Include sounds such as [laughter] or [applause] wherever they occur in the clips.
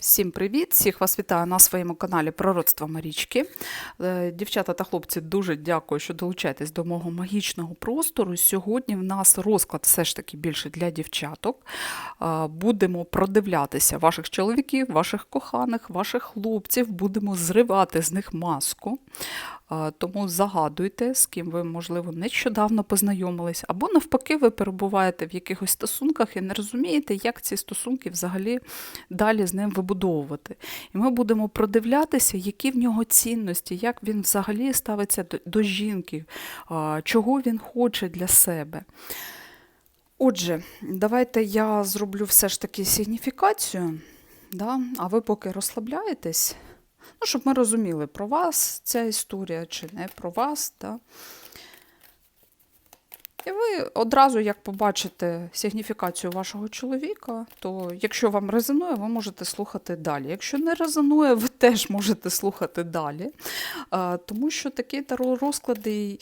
Всім привіт! Всіх вас вітаю на своєму каналі Пророцтва Марічки. Е, Дівчата та хлопці, дуже дякую, що долучаєтесь до мого магічного простору. Сьогодні в нас розклад все ж таки більше для дівчаток. Е, Будемо продивлятися ваших чоловіків, ваших коханих, ваших хлопців, будемо зривати з них маску. Тому загадуйте, з ким ви, можливо, нещодавно познайомились, або навпаки, ви перебуваєте в якихось стосунках і не розумієте, як ці стосунки взагалі далі з ним вибудовувати. І ми будемо продивлятися, які в нього цінності, як він взагалі ставиться до жінки, чого він хоче для себе. Отже, давайте я зроблю все ж таки сигніфікацію, да? а ви поки розслабляєтесь, ну, щоб ми розуміли, про вас ця історія чи не про вас. Да? І ви одразу, як побачите сигніфікацію вашого чоловіка, то якщо вам резонує, ви можете слухати далі. Якщо не резонує, ви теж можете слухати далі. Тому що такі розклади,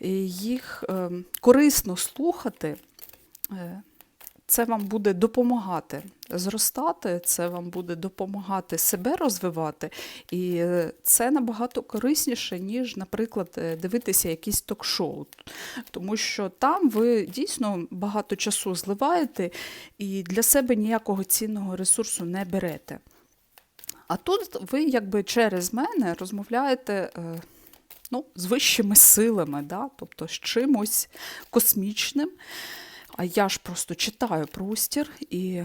їх е, корисно слухати. Це вам буде допомагати зростати, це вам буде допомагати себе розвивати, і е, це набагато корисніше, ніж, наприклад, е, дивитися якісь ток-шоу. Тому що там ви дійсно багато часу зливаєте і для себе ніякого цінного ресурсу не берете. А тут ви якби через мене розмовляєте е, ну, з вищими силами, да? тобто з чимось космічним. А я ж просто читаю простір, і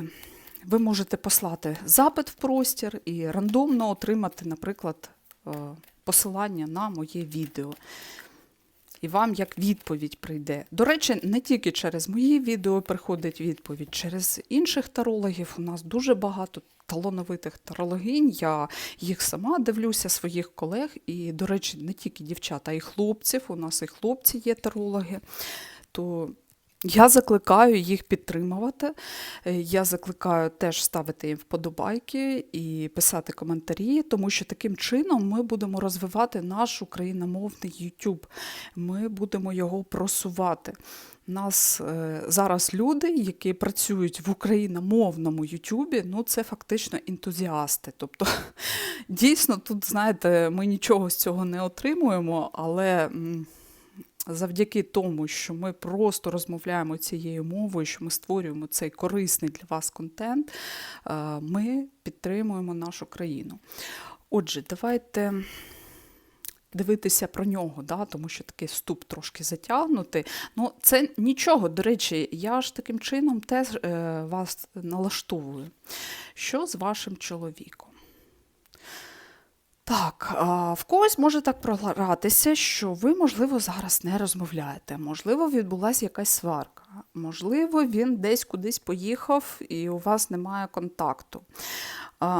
ви можете послати запит в простір і рандомно отримати, наприклад, е, посилання на моє відео. І вам як відповідь прийде. До речі, не тільки через мої відео приходить відповідь, через інших тарологів. У нас дуже багато талановитих тарологинь. Я їх сама дивлюся, своїх колег. І, до речі, не тільки дівчата, а й хлопців. У нас і хлопці є тарологи. То я закликаю їх підтримувати. Е, Я закликаю теж ставити їм вподобайки і писати коментарі, тому що таким чином ми будемо розвивати наш україномовний YouTube. Ми будемо його просувати. Нас е, зараз люди, які працюють в україномовному Ютубі, ну це фактично ентузіасти. Тобто, [laughs] дійсно, тут, знаєте, ми нічого з цього не отримуємо, але. Завдяки тому, що ми просто розмовляємо цією мовою, що ми створюємо цей корисний для вас контент, е, ми підтримуємо нашу країну. Отже, давайте дивитися про нього, да, тому що такий вступ трошки затягнутий. Ну, це нічого, до речі, я ж таким чином теж е, вас налаштовую. Що з вашим чоловіком? Так, в когось може так програтися, що ви, можливо, зараз не розмовляєте. Можливо, відбулася якась сварка. Можливо, він десь кудись поїхав і у вас немає контакту.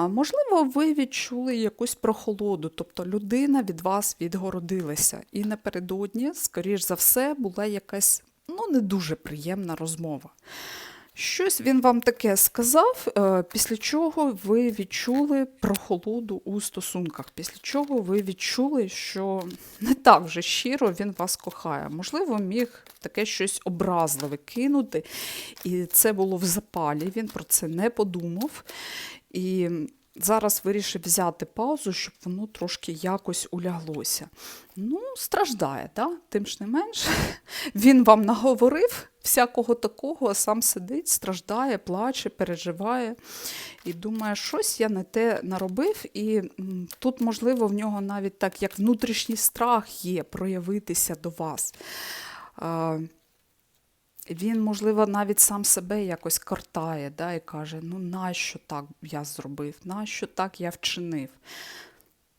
Можливо, ви відчули якусь прохолоду, тобто людина від вас відгородилася. І напередодні, скоріш за все, була якась ну, не дуже приємна розмова. Щось він вам таке сказав, е, після чого ви відчули прохолоду у стосунках, після чого ви відчули, що не так вже щиро він вас кохає. Можливо, міг таке щось образливе кинути, і це було в запалі. Він про це не подумав. І зараз вирішив взяти паузу, щоб воно трошки якось уляглося. Ну, страждає, да? тим ж не менш. [laughs] Він вам наговорив всякого такого, а сам сидить, страждає, плаче, переживає і думає, щось я не те наробив. І тут, можливо, в нього навіть так, як внутрішній страх є проявитися до вас. Він, можливо, навіть сам себе якось картає да, і каже: ну нащо так я зробив, нащо так я вчинив.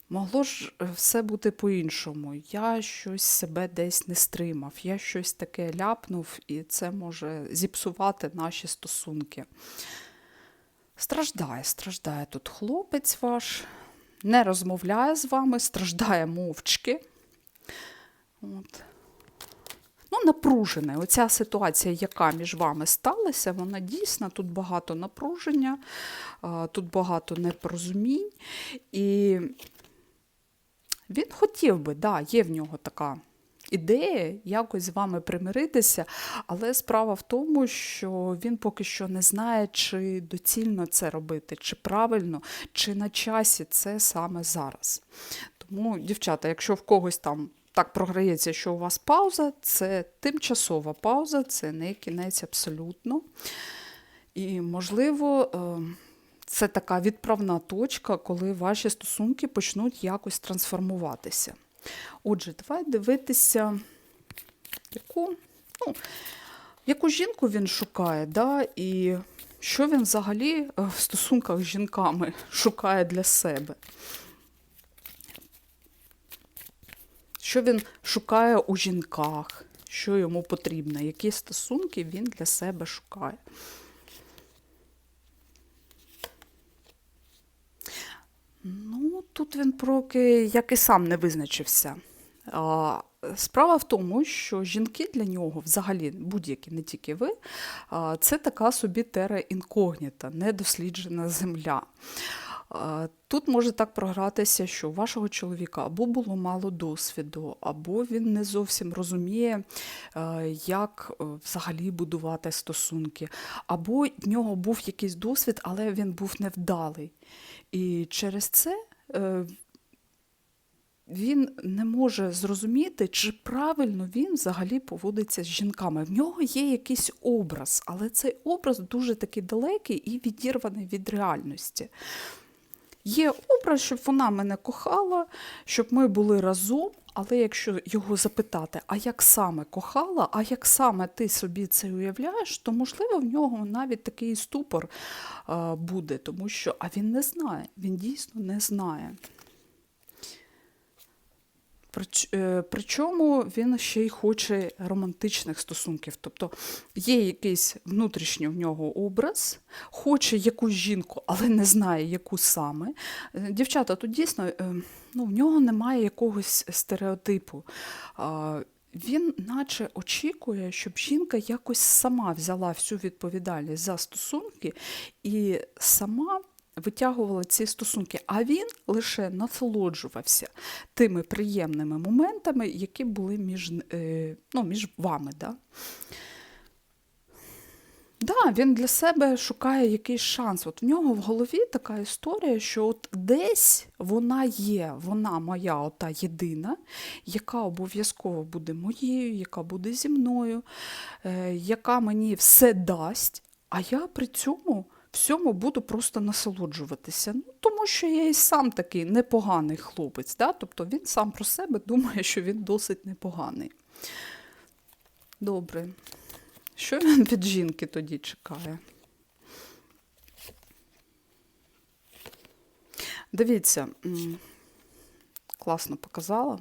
Могло ж е, все бути по-іншому. Я щось себе десь не стримав, я щось таке ляпнув, і це може зіпсувати наші стосунки. Страждає, страждає тут хлопець ваш, не розмовляє з вами, страждає мовчки. От. Ну, напружене. Оця ситуація, яка між вами сталася, вона дійсно тут багато напруження, тут багато непорозумінь. І він хотів би, да, є в нього така ідея якось з вами примиритися, але справа в тому, що він поки що не знає, чи доцільно це робити, чи правильно, чи на часі це саме зараз. Тому, дівчата, якщо в когось там так програється, що у вас пауза, це тимчасова пауза, це не кінець абсолютно. І, можливо, е, це така відправна точка, коли ваші стосунки почнуть якось трансформуватися. Отже, давай дивитися, яку, ну, яку жінку він шукає, да, і що він взагалі е, в стосунках з жінками [laughs] шукає для себе. Що він шукає у жінках, що йому потрібно, які стосунки він для себе шукає. Ну, тут він поки як і сам не визначився. Справа в тому, що жінки для нього, взагалі, будь-які, не тільки ви, це така собі тера інкогніта, недосліджена земля. Тут може так програтися, що у вашого чоловіка або було мало досвіду, або він не зовсім розуміє, е, як е, взагалі будувати стосунки, або в нього був якийсь досвід, але він був невдалий. І через це е, він не може зрозуміти, чи правильно він взагалі поводиться з жінками. В нього є якийсь образ, але цей образ дуже такий далекий і відірваний від реальності. Є образ, щоб вона мене кохала, щоб ми були разом, але якщо його запитати, а як саме кохала, а як саме ти собі це уявляєш, то можливо в нього навіть такий ступор буде, тому що а він не знає, він дійсно не знає. Е, причому він ще й хоче романтичних стосунків. Тобто є якийсь внутрішній в нього образ, хоче якусь жінку, але не знає, яку саме. Е, дівчата, тут дійсно е, ну, в нього немає якогось стереотипу. Він наче очікує, щоб жінка якось сама взяла всю відповідальність за стосунки і сама витягувала ці стосунки, а він лише насолоджувався тими приємними моментами, які були між е, ну, між вами. Да? Да, він для себе шукає якийсь шанс. От в нього в голові така історія, що от десь вона є, вона моя ота єдина, яка обов'язково буде моєю, яка буде зі мною, е, яка мені все дасть, а я при цьому всьому буду просто насолоджуватися. Ну, Тому що я і сам такий непоганий хлопець. Да? Тобто він сам про себе думає, що він досить непоганий. Добре. Що він від жінки тоді чекає? Дивіться, класно показала.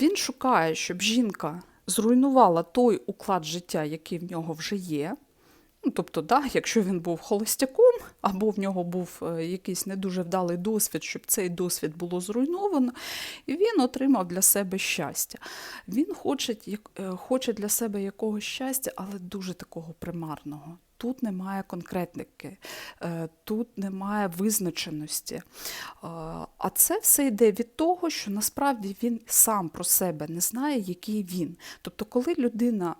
Він шукає, щоб жінка зруйнувала той уклад життя, який в нього вже є. Ну, Тобто, да, якщо він був холостяком, або в нього був е, якийсь не дуже вдалий досвід, щоб цей досвід було зруйновано, і він отримав для себе щастя. Він хоче е, хоче для себе якогось щастя, але дуже такого примарного. Тут немає конкретники, е, тут немає визначеності. А це все йде від того, що насправді він сам про себе не знає, який він. Тобто, коли людина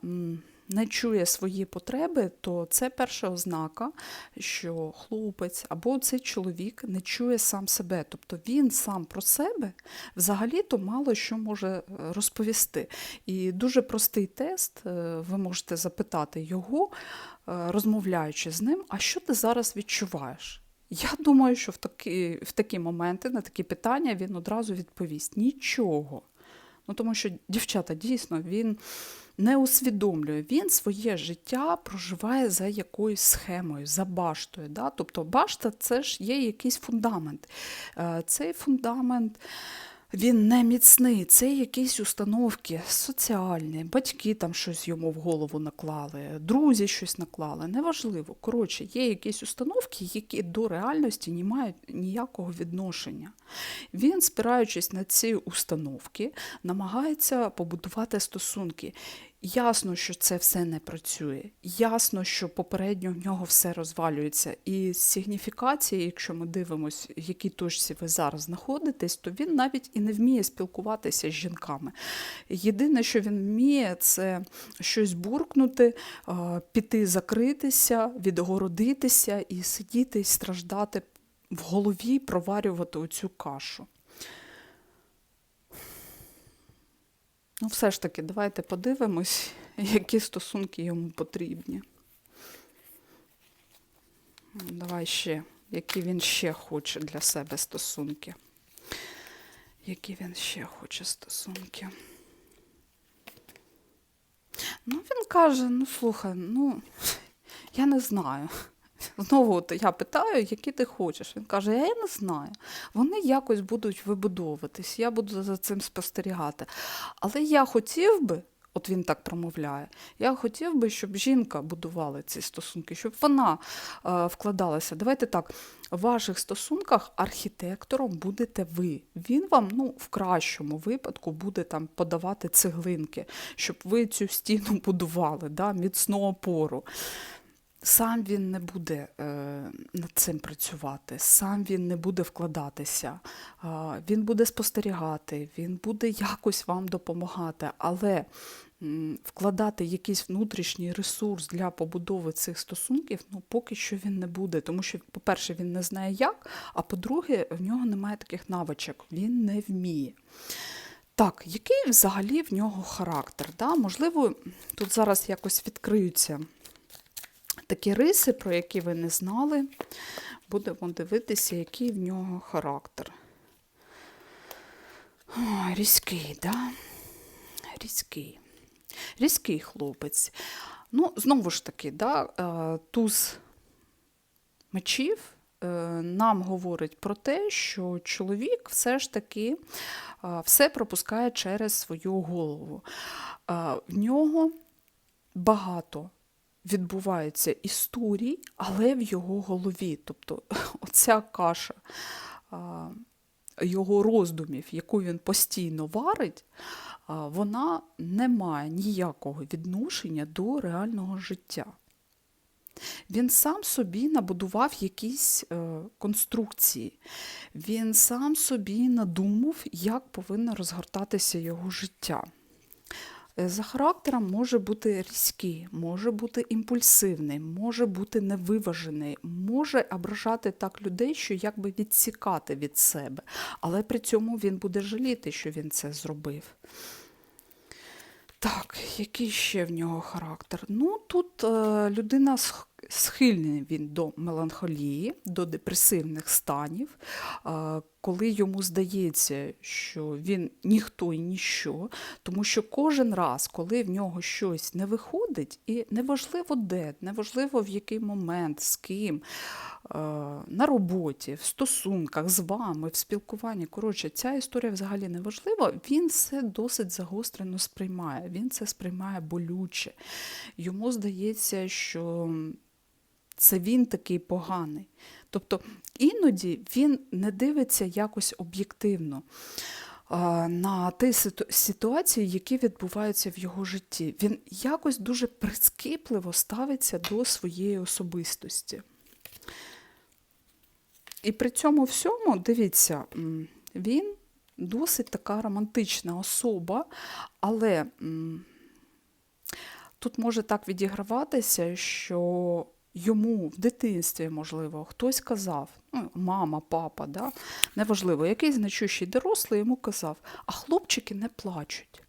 не чує свої потреби, то це перша ознака, що хлопець або цей чоловік не чує сам себе. Тобто він сам про себе взагалі-то мало що може е, розповісти. І дуже простий тест, е, ви можете запитати його, е, розмовляючи з ним, а що ти зараз відчуваєш? Я думаю, що в такі в такі моменти, на такі питання він одразу відповість нічого. Ну, Тому що, дівчата, дійсно, він не усвідомлює, він своє життя проживає за якоюсь схемою, за баштою. Да? Тобто башта це ж є якийсь фундамент. Е, цей фундамент. Він не міцний, це якісь установки соціальні, батьки там щось йому в голову наклали, друзі щось наклали. Неважливо. Коротше, є якісь установки, які до реальності не мають ніякого відношення. Він, спираючись на ці установки, намагається побудувати стосунки. Ясно, що це все не працює. Ясно, що попередньо в нього все розвалюється. І з сигніфікації, якщо ми дивимося, в якій точці ви зараз знаходитесь, то він навіть і не вміє спілкуватися з жінками. Єдине, що він вміє, це щось буркнути, е, піти закритися, відгородитися і сидіти страждати в голові, проварювати оцю кашу. Ну, все ж таки, давайте подивимось, [laughs] які стосунки йому потрібні. Давай ще, які він ще хоче для себе стосунки. Які він ще хоче стосунки. Ну, він каже: ну слухай, ну, [laughs] я не знаю. Знову от я питаю, які ти хочеш. Він каже, я не знаю. Вони якось будуть вибудовуватись, я буду за цим спостерігати. Але я хотів би, от він так промовляє, я хотів би, щоб жінка будувала ці стосунки, щоб вона е, вкладалася. Давайте так, в ваших стосунках архітектором будете ви. Він вам ну, в кращому випадку буде там подавати цеглинки, щоб ви цю стіну будували, да, міцну опору. Сам він не буде е, над цим працювати, сам він не буде вкладатися, він буде спостерігати, він буде якось вам допомагати, але вкладати якийсь внутрішній ресурс для побудови цих стосунків, ну поки що він не буде. Тому що, по-перше, він не знає як, а по-друге, в нього немає таких навичок, він не вміє. Так, який взагалі в нього характер? Да? Можливо, тут зараз якось відкриються такі риси, про які ви не знали. Будемо дивитися, який в нього характер. Ой, різкий, да? Різкий. Різкий хлопець. Ну, знову ж таки, да, е, туз мечів е, нам говорить про те, що чоловік все ж таки е, все пропускає через свою голову. В нього багато відбуваються історій, але в його голові. Тобто [laughs] оця каша його роздумів, яку він постійно варить, вона не має ніякого відношення до реального життя. Він сам собі набудував якісь е, конструкції, він сам собі надумав, як повинно розгортатися його життя. Е, За характером може бути різкий, може бути імпульсивний, може бути невиважений, може ображати так людей, що якби відсікати від себе. Але при цьому він буде жаліти, що він це зробив. Так, який ще в нього характер? Ну, тут е, людина схильний він до меланхолії, до депресивних станів, коли йому здається, що він ніхто і ніщо, тому що кожен раз, коли в нього щось не виходить, і неважливо де, неважливо в який момент, з ким, на роботі, в стосунках з вами, в спілкуванні. Коротше, ця історія взагалі не важлива. Він це досить загострено сприймає. Він це сприймає болюче. Йому здається, що це він такий поганий. Тобто іноді він не дивиться якось об'єктивно на ті ситуації, які відбуваються в його житті. Він якось дуже прискіпливо ставиться до своєї особистості. І при цьому всьому, дивіться, він досить така романтична особа, але тут може так відіграватися, що йому в дитинстві, можливо, хтось казав, ну, мама, папа, да, неважливо, якийсь значущий дорослий йому казав, а хлопчики не плачуть.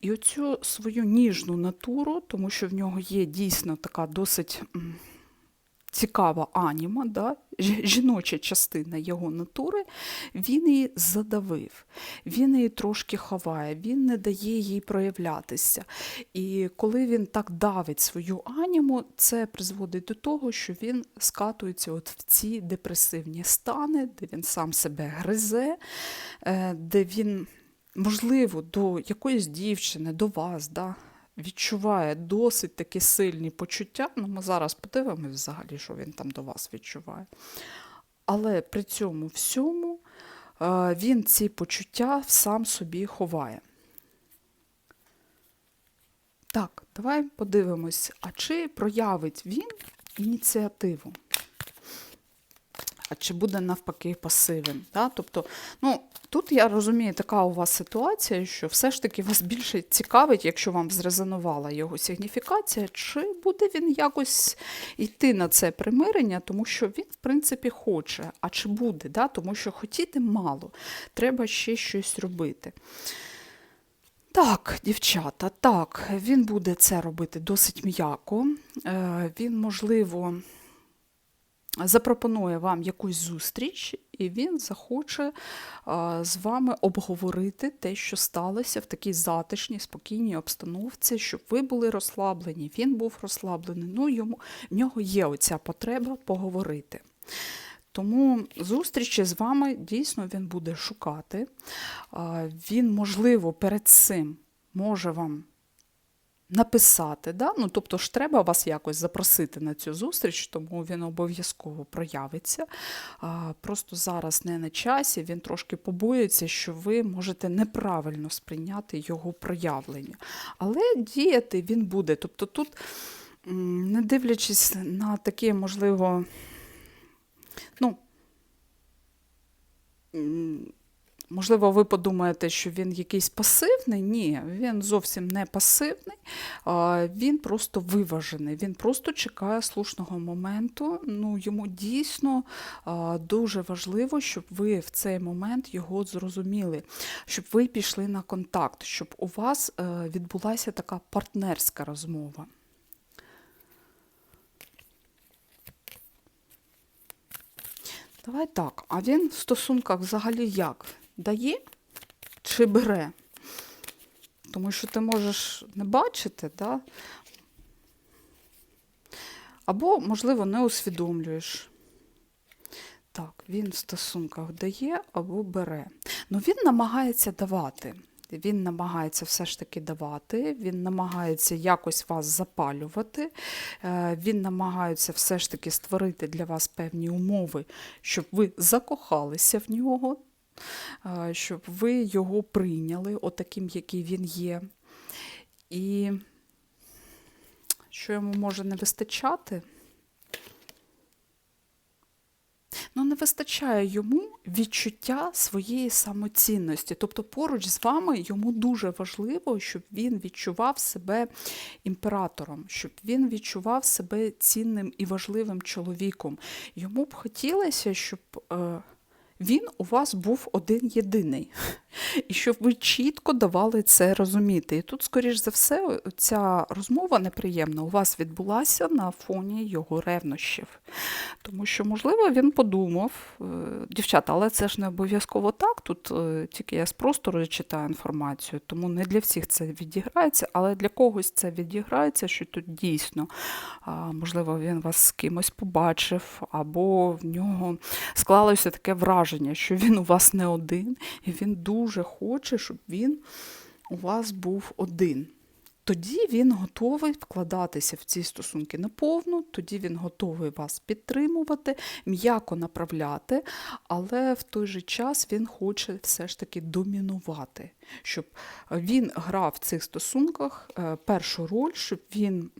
І оцю свою ніжну натуру, тому що в нього є дійсно така досить цікава аніма, да? жіноча частина його натури, він її задавив, він її трошки ховає, він не дає їй проявлятися. І коли він так давить свою аніму, це призводить до того, що він скатується от в ці депресивні стани, де він сам себе гризе, е, де він, можливо, до якоїсь дівчини, до вас, да, відчуває досить такі сильні почуття. Ну, ми зараз подивимося взагалі, що він там до вас відчуває. Але при цьому всьому е, він ці почуття сам собі ховає. Так, давай подивимось, а чи проявить він ініціативу? А чи буде навпаки пасивним? Да? Тобто, ну, тут я розумію, така у вас ситуація, що все ж таки вас більше цікавить, якщо вам зрезонувала його сигніфікація, чи буде він якось йти на це примирення, тому що він, в принципі, хоче. А чи буде? Да? Тому що хотіти мало, треба ще щось робити. Так, дівчата, так, він буде це робити досить м'яко. Е, Він, можливо, запропонує вам якусь зустріч, і він захоче з вами обговорити те, що сталося в такій затишній, спокійній обстановці, щоб ви були розслаблені, він був розслаблений. Ну, йому, в нього є оця потреба поговорити. Тому зустрічі з вами дійсно він буде шукати. Він, можливо, перед цим може вам написати. Да? Ну, тобто ж треба вас якось запросити на цю зустріч, тому він обов'язково проявиться. Просто зараз не на часі, він трошки побоюється, що ви можете неправильно сприйняти його проявлення. Але діяти він буде. Тобто тут, не дивлячись на таке, можливо, ну, Можливо, ви подумаєте, що він якийсь пасивний. Ні, він зовсім не пасивний, він просто виважений. Він просто чекає слушного моменту. Ну, йому дійсно дуже важливо, щоб ви в цей момент його зрозуміли, щоб ви пішли на контакт, щоб у вас е, відбулася така партнерська розмова. Давай так, а він в стосунках взагалі як? Дає чи бере? Тому що ти можеш не бачити, да? або, можливо, не усвідомлюєш. Так, він в стосунках дає або бере. Ну, він намагається давати. Він намагається все ж таки давати, він намагається якось вас запалювати, е, він намагається все ж таки створити для вас певні умови, щоб ви закохалися в нього, щоб ви його прийняли, отаким, який він є. І що йому може не вистачати? Ну, не вистачає йому відчуття своєї самоцінності. Тобто, поруч з вами йому дуже важливо, щоб він відчував себе імператором, щоб він відчував себе цінним і важливим чоловіком. Йому б хотілося, щоб е, він у вас був один єдиний. І щоб ви чітко давали це розуміти. І тут, скоріш за все, ця розмова неприємна у вас відбулася на фоні його ревнощів. Тому що, можливо, він подумав, е, дівчата, але це ж не обов'язково так. Тут е, тільки я з простору читаю інформацію, тому не для всіх це відіграється, але для когось це відіграється, що тут дійсно, можливо, він вас з кимось побачив, або в нього склалося таке враження, що він у вас не один, і він дуже хоче, щоб він у вас був один. Тоді він готовий вкладатися в ці стосунки наповну, тоді він готовий вас підтримувати, м'яко направляти, але в той же час він хоче все ж таки домінувати, щоб він грав в цих стосунках е, першу роль, щоб він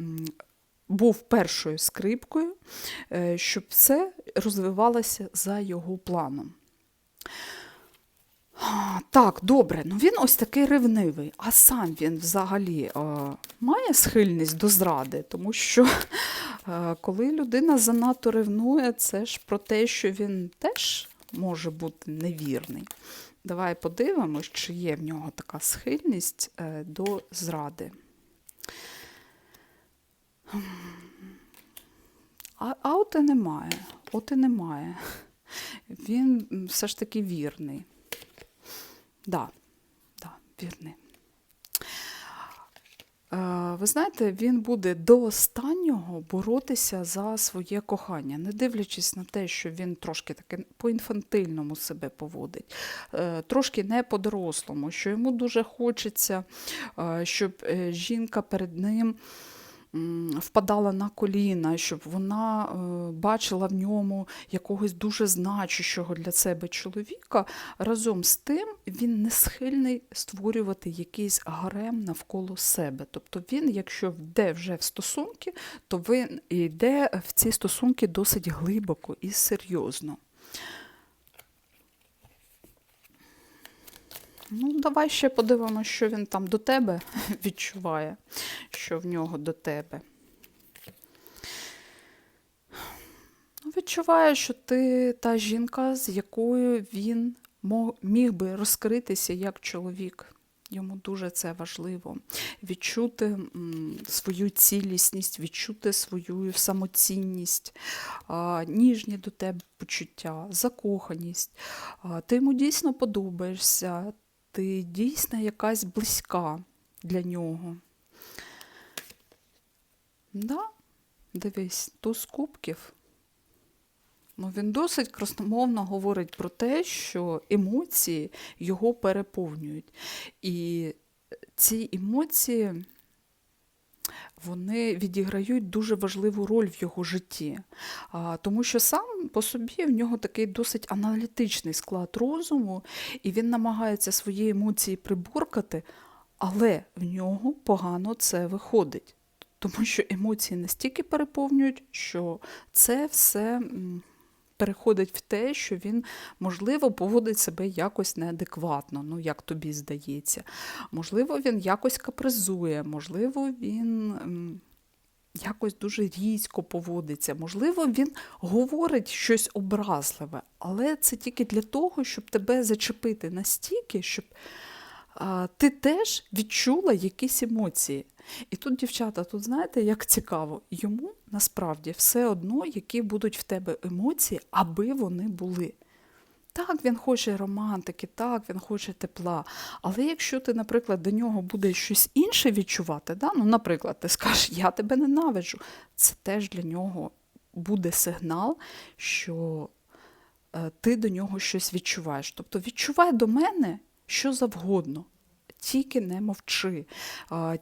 був першою скрипкою, е, щоб все розвивалося за його планом. Так, добре, ну він ось такий ревнивий, а сам він взагалі е, має схильність до зради, тому що [laughs] е, коли людина занадто ревнує, це ж про те, що він теж може бути невірний. Давай подивимось, чи є в нього така схильність е, до зради. А, а от і немає. От і немає. Він все ж таки вірний. Да, да, вірний. Е, ви знаєте, він буде до останнього боротися за своє кохання, не дивлячись на те, що він трошки таки по-інфантильному себе поводить, е, трошки не по-дорослому, що йому дуже хочеться, е, щоб жінка перед ним впадала на коліна, щоб вона е, бачила в ньому якогось дуже значущого для себе чоловіка. Разом з тим він не схильний створювати якийсь гарем навколо себе. Тобто він, якщо йде вже в стосунки, то він йде в ці стосунки досить глибоко і серйозно. Ну, давай ще подивимося, що він там до тебе [laughs] відчуває, що в нього до тебе. Ну, Відчуває, що ти та жінка, з якою він міг би розкритися як чоловік. Йому дуже це важливо. Відчути свою цілісність, відчути свою самоцінність, ніжні до тебе почуття, закоханість. Ти йому дійсно подобаєшся, ти дійсно якась близька для нього. Да, дивись, туз кубків. Ну, він досить красномовно говорить про те, що емоції його переповнюють. І ці емоції вони відіграють дуже важливу роль в його житті. Тому що сам по собі в нього такий досить аналітичний склад розуму, і він намагається свої емоції приборкати, але в нього погано це виходить. Тому що емоції настільки переповнюють, що це все переходить в те, що він, можливо, поводить себе якось неадекватно, ну як тобі здається. Можливо, він якось капризує, можливо, він якось дуже різко поводиться, можливо, він говорить щось образливе, але це тільки для того, щоб тебе зачепити настільки, щоб а, ти теж відчула якісь емоції. І тут, дівчата, тут знаєте, як цікаво, йому насправді все одно, які будуть в тебе емоції, аби вони були. Так, він хоче романтики, так, він хоче тепла. Але якщо ти, наприклад, до нього будеш щось інше відчувати, да? ну, наприклад, ти скажеш, я тебе ненавиджу, це теж для нього буде сигнал, що е, ти до нього щось відчуваєш. Тобто відчувай до мене що завгодно. Тільки не мовчи,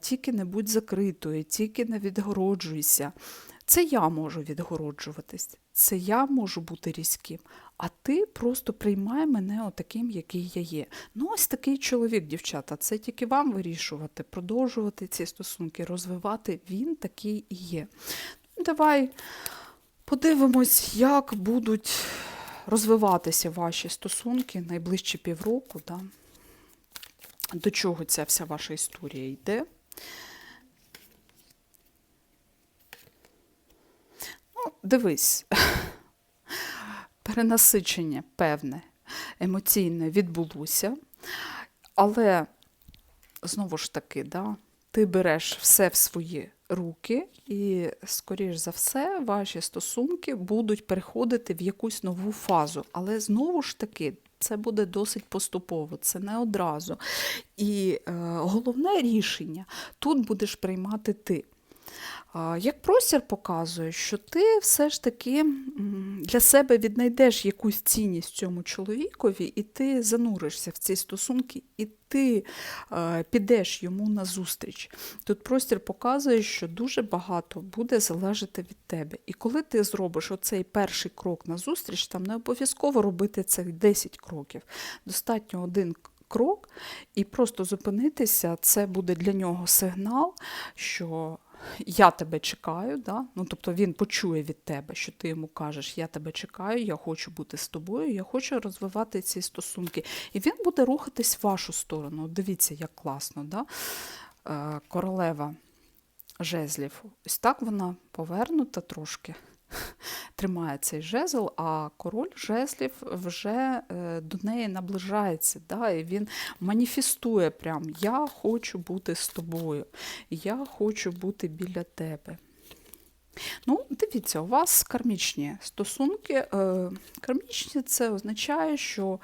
тільки не будь закритою, тільки не відгороджуйся. Це я можу відгороджуватись, це я можу бути різким, а ти просто приймай мене отаким, який я є. Ну, ось такий чоловік, дівчата, це тільки вам вирішувати, продовжувати ці стосунки, розвивати. Він такий і є. Ну, Давай подивимось, як будуть розвиватися ваші стосунки найближчі півроку. Да? До чого ця вся ваша історія йде? Ну, дивись, [laughs] перенасичення певне, емоційне відбулося, але знову ж таки, да, ти береш все в свої руки, і, скоріш за все, ваші стосунки будуть переходити в якусь нову фазу. Але знову ж таки, це буде досить поступово, це не одразу. І е, головне рішення тут будеш приймати ти. Як простір показує, що ти все ж таки для себе віднайдеш якусь цінність цьому чоловікові, і ти зануришся в ці стосунки, і ти е, підеш йому назустріч. Тут простір показує, що дуже багато буде залежати від тебе. І коли ти зробиш оцей перший крок назустріч, там не обов'язково робити цих 10 кроків. Достатньо один крок, і просто зупинитися, це буде для нього сигнал, що я тебе чекаю, да? ну, тобто він почує від тебе, що ти йому кажеш, я тебе чекаю, я хочу бути з тобою, я хочу розвивати ці стосунки. І він буде рухатись в вашу сторону. Дивіться, як класно. Да? Е, Королева жезлів. Ось так вона повернута трошки. Тримає цей жезл, а король жезлів вже е, до неї наближається. Да? І він маніфестує прям Я хочу бути з тобою, я хочу бути біля тебе. Ну, дивіться, у вас кармічні стосунки. Е, Кармічні це означає, що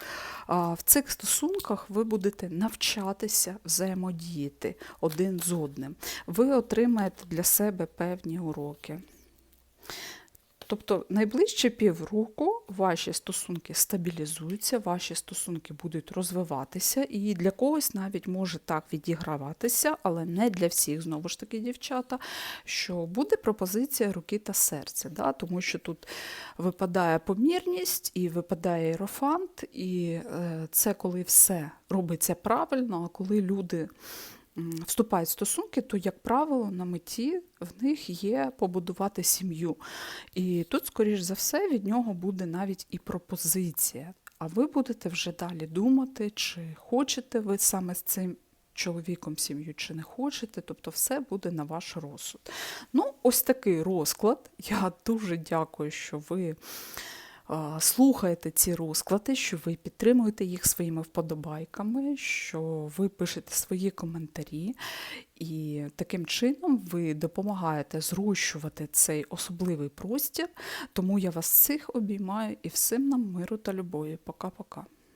в цих стосунках ви будете навчатися взаємодіяти один з одним. Ви отримаєте для себе певні уроки. Тобто найближче півроку ваші стосунки стабілізуються, ваші стосунки будуть розвиватися, і для когось навіть може так відіграватися, але не для всіх, знову ж таки, дівчата, що буде пропозиція руки та серця, да? тому що тут випадає помірність і випадає іерофант, і е, це коли все робиться правильно, а коли люди вступають в стосунки, то, як правило, на меті в них є побудувати сім'ю. І тут, скоріш за все, від нього буде навіть і пропозиція. А ви будете вже далі думати, чи хочете ви саме з цим чоловіком сім'ю, чи не хочете. Тобто все буде на ваш розсуд. Ну, ось такий розклад. Я дуже дякую, що ви слухаєте ці розклади, що ви підтримуєте їх своїми вподобайками, що ви пишете свої коментарі, і таким чином ви допомагаєте зрощувати цей особливий простір. Тому я вас всіх обіймаю і всім нам миру та любові. Пока-пока.